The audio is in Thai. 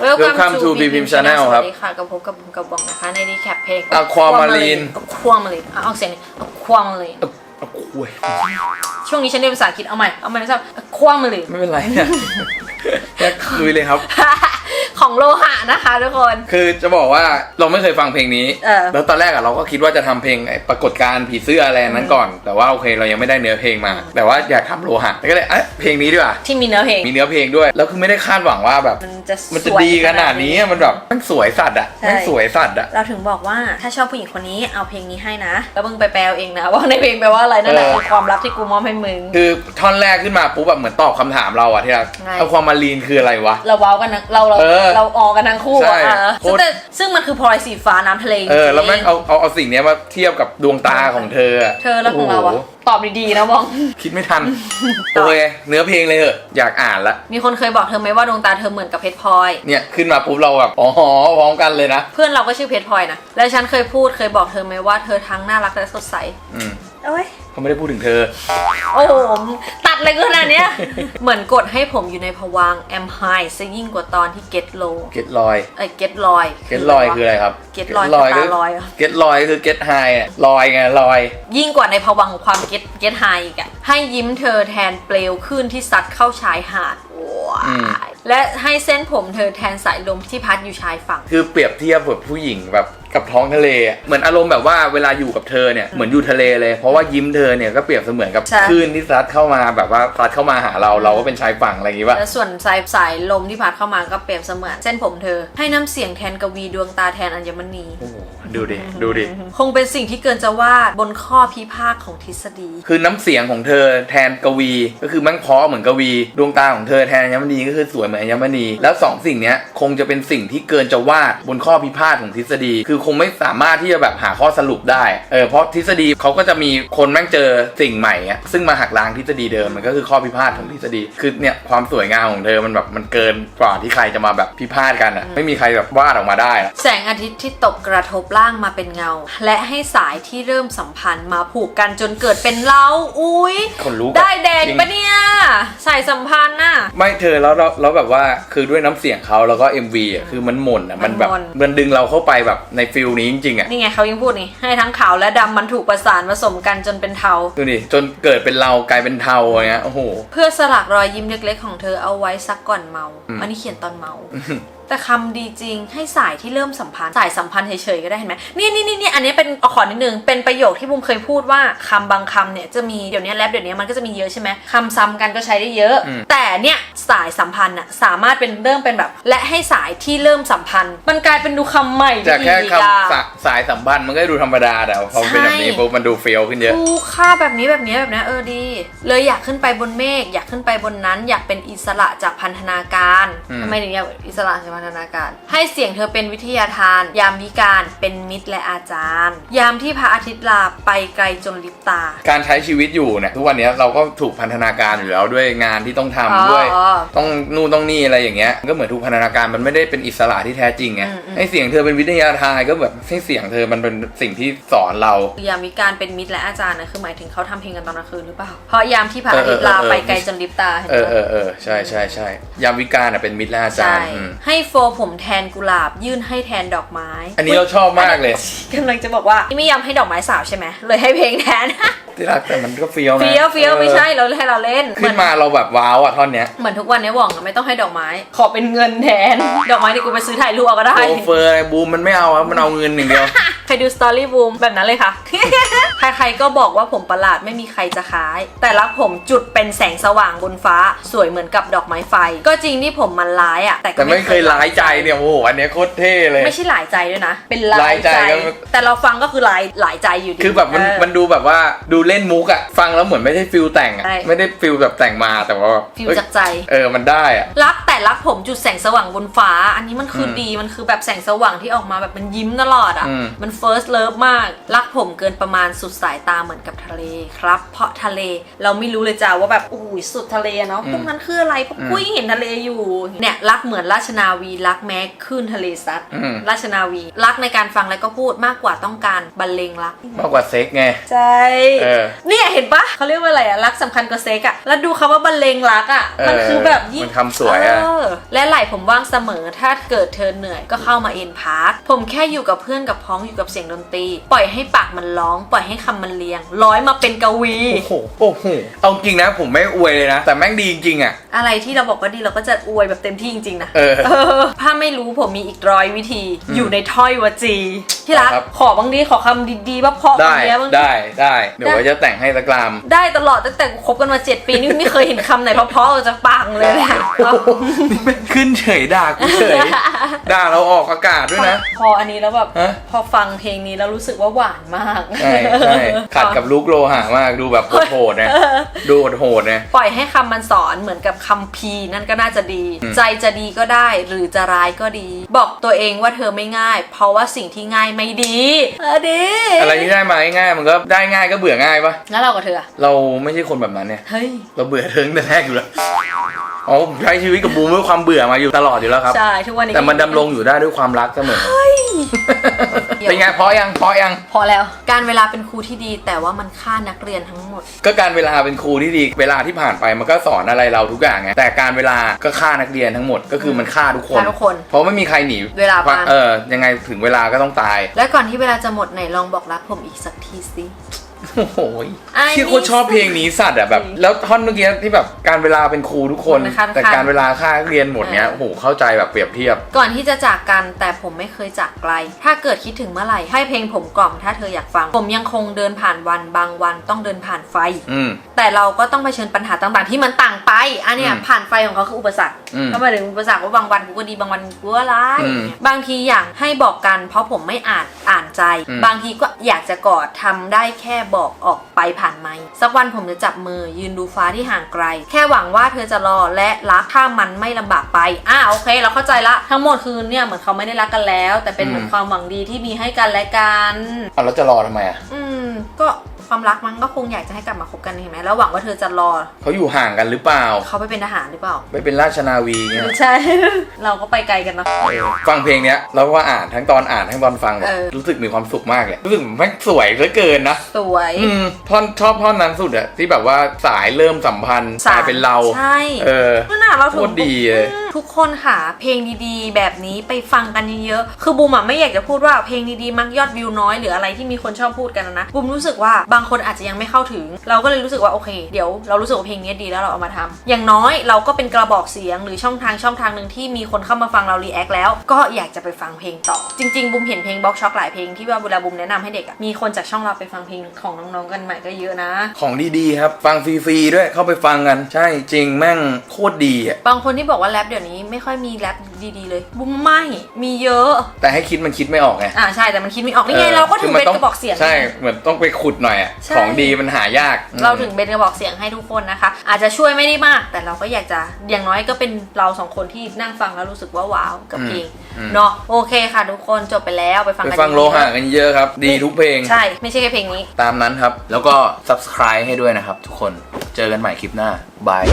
Welcome to B Pim Channel ครับสวัสดีค่ะกับพบกับผมกับบองนะคะในดีแคปเพลง Aquamarine ความารีนเอาเสียงนี้ความารีนเอาคุยช่วงนี้ฉันเรียนภาษาอังกฤษเอาใหม่เอาใหม่ไม่ทราบความารีนไม่เป็นไรเนี่ยแค่คุยเลยครับ ของโลหะนะคะทุกคน คือจะบอกว่าเราไม่เคยฟังเพลงนี้ เออ แล้วตอนแรกอะเราก็คิดว่าจะทำเพลงไอ้ปรากฏการณ์ผีเสื้ออะไรนั้นก่อน แต่ว่าโอเคเรายังไม่ได้เนื้อเพลงมา แต่ว่าอยากทำโลหะก็เลยเอ๊ะเพลงนี้ดีกว่า ที่มีเนื้อเพลง มีเนื้อเพลงด้วย แล้วคือไม่ได้คาดหวังว่าแบบ มันจะมันจะสวยดีขนาดนี้มันแบบมันสวยสัตว์อะใช่ มันสวยสัตว์อะ เราถึงบอกว่าถ้าชอบผู้หญิงคนนี้เอาเพลงนี้ให้นะ แล้วมึงไปแปลเอาเองนะ ว่าในเพลงแปลว่าอะไรนั่นแหละคือความรักที่กูมอบให้มึง คือท่อนแรกขึ้นมาปุ๊บแบบเหมือนตอบคำถามเราอะที่เราไง เอาความมารีนคืออะไรวะ เราเว้ากันนะเราเราเออเราออกกันทั้งคู่ใช่อะเออโคซึ่งตร แต่ซึ่งมันคือพลอยสีฟ้าน้ำทะเลจริงๆ เออแล้วแม่งเอาเอาเอาสิ่งเนี้ยมาเทียบกับดวงตาของเธออะเธอแล้วของเราอะโโหตอบดีๆนะบอง คิดไม่ทัน โอเคเนื้อเพลงเลยเหอะอยากอ่านละมีคนเคยบอกเธอไหมว่าดวงตาเธอเหมือนกับเพชรพลอย เนี่ยขึ้นมาปุ๊บเราแบบอ๋อพร้อมกันเลยนะเพื่อนเราก็ชื่อเพชรพลอยนะ และฉันเคยพูดเคยบอกเธอไหมว่าเธอทั้งน่ารักและสดใส อืมเอ้ยเขา ไม่ได้พูดถึงเธอ โอ้โหตัดเลยขนาดเนี้ย เหมือนกดให้ผมอยู่ในภวังแอมไฮซะยิ่งกว่าตอนที่เก็ตโลเก็ตลอย เอ้ยเก็ตลอย เก็ตลอยคืออะไรครับ เก็ตลอยกับตาลอยอะเก็ตลอยคือเก็ตไฮอะลอยไงลอย ยิ่งกว่าในภวังค์ของความเก็ตเก็ตไฮอีกอะให้ยิ้มเธอแทนเปลวคลื่นที่ซัดเข้าชายหาดว้าอืมยและให้เส้นผมเธอแทนสายลมที่พัดอยู่ชายฝั่ง คือเปรียบเทียบแบบผู้หญิงแบบ กับท้องทะเลอะเหมือนอารมณ์แบบว่าเวลาอยู่กับเธอเนี่ยเหมือนอยู่ทะเลเลย เพราะว่ายิ้มเธอเนี่ยก็เปรียบเสมือนกับใช่ คลื่นที่ซัดเข้ามาแบบว่าซัดเข้ามาหาเราเราก็เป็นชายฝั่งอะไรอย่างงี้ป่ะ และส่วนสายสายลมที่พัดเข้ามาก็เปรียบเสมือนเส้นผมเธอ ให้น้ำเสียงแทนกวีดวงตาแทนอัญมณี โอ้โหดูดิ ดูดิ คงเป็นสิ่งที่เกินจะวาดบนข้อพิพากษ์ของทฤษฎี คือน้ำเสียงของเธอแทนกวี ก็คือแม่งเพราะเหมือนกวี ดวงตาของเธอแทนอัญมณีก็คือสวยเหมือนอัญมณี แล้วสองสิ่งเนี้ยคงจะเป็นสิ่งที่เกินจะวาดบนข้อพิพาทของทฤษฎี คือคงไม่สามารถที่จะแบบหาข้อสรุปได้ เออเพราะทฤษฎีเขาก็จะมีคนแม่งเจอสิ่งใหม่อะซึ่งมาหักล้างทฤษฎีเดิมมันก็คือข้อพิพาทของทฤษฎีคือเนี่ยความสวยงามของเธอมันแบบมันเกินกว่าที่ใครจะมาแบบพิพาทกันอะไม่มีใครแบบวาดออกมาได้อะแสงอาทิตย์ที่ตกกระทบล่างมาเป็นเงา และให้สายที่เริ่มสัมพันธ์มาผูกกันจนเกิดเป็นเราอุ้ยคนรู้ได้แดงจริปะเนี่ยสายสัมพันธ์น่ะไม่เธอแล้วแล้วแล้วแบบว่าคือด้วยน้ำเสียงเขาแล้วก็ MV อะคือมันหม่นอะมันแบบมันหม่นมันดึงเราเข้าไปแบบในฟิลนี้จริงๆอะนี่ไงเขายังพูดนี่ให้ทั้งขาวและดำมันถูกประสานผสมกันจนเป็นเทา ดูดิจนเกิดเป็นเรากลายเป็นเทาอะไรเงี้ยโอ้โห เพื่อสลักรอยยิ้มเล็กๆของเธอเอาไว้ซักก่อนเมา อืมอันนี้เขียนตอนเมา แต่คำดีจริงให้สายที่เริ่มสัมพันธ์สายสัมพันธ์เฉยๆก็ได้เห็นไหมนี่นี่นี่นี่อันนี้เป็นเอาขอนิดนึงเป็นประโยคที่บุมเคยพูดว่าคำบางคำเนี่ยจะมีเดี๋ยวนี้แรปเดี๋ยวนี้มันก็จะมีเยอะใช่ไหมคำซ้ำกันก็ใช้ได้เยอะอืมแต่เนี่ยสายสัมพันธ์อะสามารถเป็นเริ่มเป็นแบบ และให้สายที่เริ่มสัมพันธ์ มันกลายเป็นดูคำใหม่จากแค่อีกคำอะสะสายสัมพันธ์มันก็ดูธรรมดาแต่พอมันเป็นแบบนี้ใช่ปุ๊บมันดูเฟี้ยวขึ้นเยอะกูค่าแบบนี้แบบนี้แบบนี้เออดี เลยอยากขึ้นไปบนเมฆอยากขึ้นไปบนนั้น อยากเป็นอิสระจากพันธนาการอืมทำไมถึงอยากอิสระจากพันธนาการ ให้เสียงเธอเป็นวิทยาทาน ยามวิการเป็นมิตรและอาจารย์ ยามที่พระอาทิตย์ลาไปไกลจนลิบตา การใช้ชีวิตอยู่เนี่ยทุกวันเนี้ยเราก็ถูกพันธนาการอยู่แล้วด้วยงานที่ต้องทำอ๋อด้วย อ๋อ ต้องนู่นต้องนี่อะไรอย่างเงี้ยก็เหมือนถูกพันธนาการมันไม่ได้เป็นอิสระที่แท้จริงไงอืมอืม ให้เสียงเธอเป็นวิทยาทานก็แบบให้เสียงเธอมันเป็นสิ่งที่สอนเรา ยามวิการเป็นมิตรและอาจารย์นะคือหมายถึงเขาทำเพลงกันตอนกลางคืนหรือเปล่า เพราะยามที่พระอาทิตย์ลาเออเออเออไปไกลจนลิบตาเห็นเออไหเอมอเออใช่ใช่ใช่ยามวิการอะเป็นมิตรและอาจารใช่ย์อืม ให้โฟผมแทนกุหลาบ ยื่นให้แทนดอกไม้ อันนี้เราชอบมากเลยกำลังจะบอกว่าไม่ยอมให้ดอกไม้สาวใช่ไหมเลยให้เพลงแทนที่รักแต่มันก็เฟี้ยวนะเฟี้ยวเฟี้ยวออไม่ใช่เราให้เราเล่นขึ้นมาเราแบบว้าวอะท่อนเนี้ยเหมือนทุกวันเนี้ยหว่องอะไม่ต้องให้ดอกไม้ ขอเป็นเงินแทน ดอกไม้ที่กูไปซื้อถ่ายรูปเอาก็ได้โชเฟอร์อะไรบูมมันไม่เอาครับมันเอาเงินอย่างเดียวใครดูสตอรี่บูมแบบนั้นเลยค่ะ ใครๆก็บอกว่าผมประหลาดไม่มีใครจะคล้าย แต่รักผมจุดเป็นแสงสว่างบนฟ้า สวยเหมือนกับดอกไม้ไฟ ก็จริงที่ผมมันร้ายอะ แต่ก็แต่ไม่เคยร้ายใจเนี่ยโอ้โหอันเนี้ยโคตรเท่เลย ไม่ใช่หลายใจด้วยนะ เป็นหลาหลายยใจใจ ก็ แต่เราฟังก็คือหลายหลายใจอยู่ดีคือแบบมันเออ มันดูแบบว่าดูเล่นมุกอะฟังแล้วเหมือนไม่ใช่ฟิลแต่งอะใช่ ไม่ได้ฟิลแบบแต่งมาแต่ว่าแบบฟิลเอ้ยจากใจ เออมันได้อะ รักแต่รักผมจุดแสงสว่างบนฟ้า อันนี้มันคืออมดีมันคือแบบแสงสว่างที่ออกมาแบบมันยิ้มตลอดอะอืมมัน first love มาก รักผมเกินประมาณสุดสายตาเหมือนกับทะเลครับ เพราะทะเลเราไม่รู้เลยจ้าว่าแบบอุ้ยสุดทะเลเนาะพวกนั้นคืออะไรพวกกุ้ยงเห็นทะเลอยู่เนี่ยรักเหมือนราชนาวีรักแม้คลื่นทะเลซัดอืมราชนาวี รักในการฟังและก็พูดมากกว่าต้องการบรรเลงรักมากกว่าเซ็กไงใช่เออเนี่ยเห็นปะเขาเรียกว่าอะไรอะรักสำคัญกว่าเซ็กอะแล้วดูคำว่าบรรเลงรักอะเออมันคือแบบยิ่งมันคำสวยอะเและไหลผมว่างเสมอถ้าเกิดเธอเหนื่อยก็เข้ามาเอ็นพาร์ทผมแค่อยู่กับเพื่อนกับพ้องอยู่กับเสียงดนตรี ปล่อยให้ปากมันร้องปล่อยให้คำมันเรียง ร้อยมาเป็นกวี โอ้โหโอ้โหเอาจริงนะผมไม่อวยเลยนะ แต่แม่งดีจริงๆอะ อะไรที่เราบอกว่าดีเราก็จะอวยแบบเต็มที่จริงๆนะเออเออถ้าไม่รู้ผมมีอีกร้อยวิธี อยู่ในถ้อยวจีที่รักครับ ขอบางดีขอคำดีๆว่าเพราะได้บางทีบางทีได้ได้เดี๋ยวไว้จะแต่งให้สักกราม ได้ตลอดตั้งแต่คบกันมา7ปีนี่ไม่เคยเห็นคำไหนเพราะๆออกจากปากเลยเนี่ยนี่มันขึ้นเฉยด่ากูเฉยด่าเราออกอากาศด้วยนะ พออันนี้แล้วแบบฮะ พอฟังเพลงนี้แล้วรู้สึกว่าหวานมากใช่ใช่ขัดกับลุกโลหะมากดูแบบโหดๆนะดูโหดๆนะ ปล่อยให้คำมันสอนเหมือนกับคำพีร์นั่นก็น่าจะดี อืม ใจจะดีก็ได้หรือจะร้ายก็ดี บอกตัวเองว่าเธอไม่ง่าย เพราะว่าสิ่งที่ง่ายไม่ดีเออดีอะไรที่ได้มาง่ายๆมันก็ได้ง่ายก็เบื่อง่ายปะแล้วเรากับเธออะเราไม่ใช่คนแบบนั้นเนี่ย เฮ้ย เราเบื่อเธอตั้งแต่แรกอยู่แล้ว อ๋อผมใช้ชีวิตกับบูมด้วยความเบื่อมาอยู่ตลอดอยู่แล้วครับ ใช่ทุกวันนี้แต่มันดำรงอยู่ได้ด้วยความรักเสมอเป็นไงเพราะยังเพราะยัง พอแล้ว การเวลาเป็นครูที่ดีแต่ว่ามันฆ่านักเรียนทั้งหมด ก็การเวลาเป็นครูที่ดี เวลาที่ผ่านไปมันก็สอนอะไรเราทุกอย่างไงแต่การเวลาก็ฆ่านักเรียนทั้งหมดก็คือมันฆ่าทุกคน ฆ่าทุกคน เพราะไม่มีใครหนีเวลาผ่าน เออยังไงถึงเวลาก็ต้องตาย และก่อนที่เวลาจะหมดไหนลองบอกรักผมอีกสักทีสิ โอ้โห I ที่โคตรชอบเพลงนี้สัตว์อะแบบ แล้วท่อนเมื่อกี้ที่แบบการเวลาเป็นครูทุกคนมันฆ่าทุกแต่คนการเวลาฆ่านักเรียนหมดเนี้ยเออโอ้โหเข้าใจแบบเปรียบเทียบ ก่อนที่จะจากกันแต่ผมไม่เคยจากไกล ถ้าเกิดคิดถึงเมื่อไหร่ให้เพลงผมกล่อมถ้าเธออยากฟัง ผมยังคงเดินผ่านวันบางวันต้องเดินผ่านไฟ อืม แต่เราก็ต้องเผชิญปัญหาต่างๆ ที่มันต่างไป อันเนี้ยอืมผ่านไฟของเขาคืออุปสรรคอืมก็หมายถึงอุปสรรคว่าบางวันกูก็ดีบางวันกูก็ร้ายอืมบางทีอยากให้บอกกัน เพราะผมไม่อ่านอ่านใจ อืม บางทีก็อยากจะกอดทำได้แค่บอกออกไปผ่านไมค์สักวันผมจะจับมือยืนดูฟ้าที่ห่างไกล แค่หวังว่าเธอจะรอและรักถ้ามันไม่ลำบากไปอ่าโอเค เราเข้าใจละทั้งหมดคือเนี่ยเหมือนเขาไม่ได้รักกันแล้ว แต่เป็นเหมือนอืมความหวังดีที่มีให้กันและกันเอาแล้วจะรอทำไมอะอืมก็ ความรักมันก็คงอยากจะให้กลับมาคบกันเห็นไหมแล้วหวังว่าเธอจะรอเขาอยู่ห่างกันหรือเปล่า เขาไปเป็นทหารหรือเปล่าไปเป็นราชนาวีเงี้ยไม่ใช่ เราก็ไปไกลกันเนาะฟังเพลงเนี้ยแล้วก็อ่านทั้งตอนอ่านทั้งตอนฟังแบบเออ รู้สึกมีความสุขมากเลยรู้สึกแม่งสวยเหลือเกินนะสวย อืมท่อนชอบท่อนนั้นสุดอะที่แบบว่าสายเริ่มสัมพันธ์สายเป็นเรา ใช่เออ นั่นน่ะเราถึงโคตรดีเลย อืมทุกคนค่ะ เพลงดีๆ แบบนี้ไปฟังกันเยอะๆคือบูมอะไม่อยากจะพูดว่าเพลงดีๆ มักยอดวิวน้อยหรืออะไรที่มีคนชอบพูดกันนะนะบูมรู้สึกว่าบางคนอาจจะยังไม่เข้าถึง เราก็เลยรู้สึกว่าโอเค เดี๋ยวเรารู้สึกว่าเพลงนี้ดีแล้วเราเอามาทำอย่างน้อยเราก็เป็นกระบอกเสียงหรือช่องทางช่องทางหนึ่งที่มีคนเข้ามาฟังเรารีแอคแล้ว ก็อยากจะไปฟังเพลงต่อ จริงๆบูมเห็นเพลงบล็อกช็อกหลายเพลงที่ว่าเวลาบูมแนะนำให้เด็กอะมีคนจากช่องเราไปฟังเพลงของน้องๆกันใหม่ก็เยอะนะ ของดีๆครับฟังฟรีๆด้วยเข้าไปฟังกัน ใช่จริงแม่งโคตรดีอะบางคนที่บอกว่าแรปเดี๋ยวนี้ไม่ค่อยมีแรปดีๆเลย บุ้มไม่มีเยอะ แต่ให้คิดมันคิดไม่ออกไงอ่าใช่แต่มันคิดไม่ออกนี่ไงเราก็ถึงคืเป็นต้กระบอกเสียงใช่เหมือนต้องไปขุดหน่อยอะใช่ ของดีมันหายากเราถึงเป็นกระบอกเสียงให้ทุกคนนะคะ อาจจะช่วยไม่ได้มาก แต่เราก็อยากจะอย่างน้อยก็เป็นเราสองคนที่นั่งฟังแล้วรู้สึกว่าว้าวกับเพลงอืมเนาะโอเคค่ะทุกคนจบไปแล้วไปฟังไปกันฟังดีๆโลหะกันเยอะครับ ดีทุกเพลง ใช่ ไม่ใช่แค่เพลงนี้ ตามนั้นครับ แล้วก็ subscribe ให้ด้วยนะครับทุกคน เจอกันใหม่คลิปหน้า บาย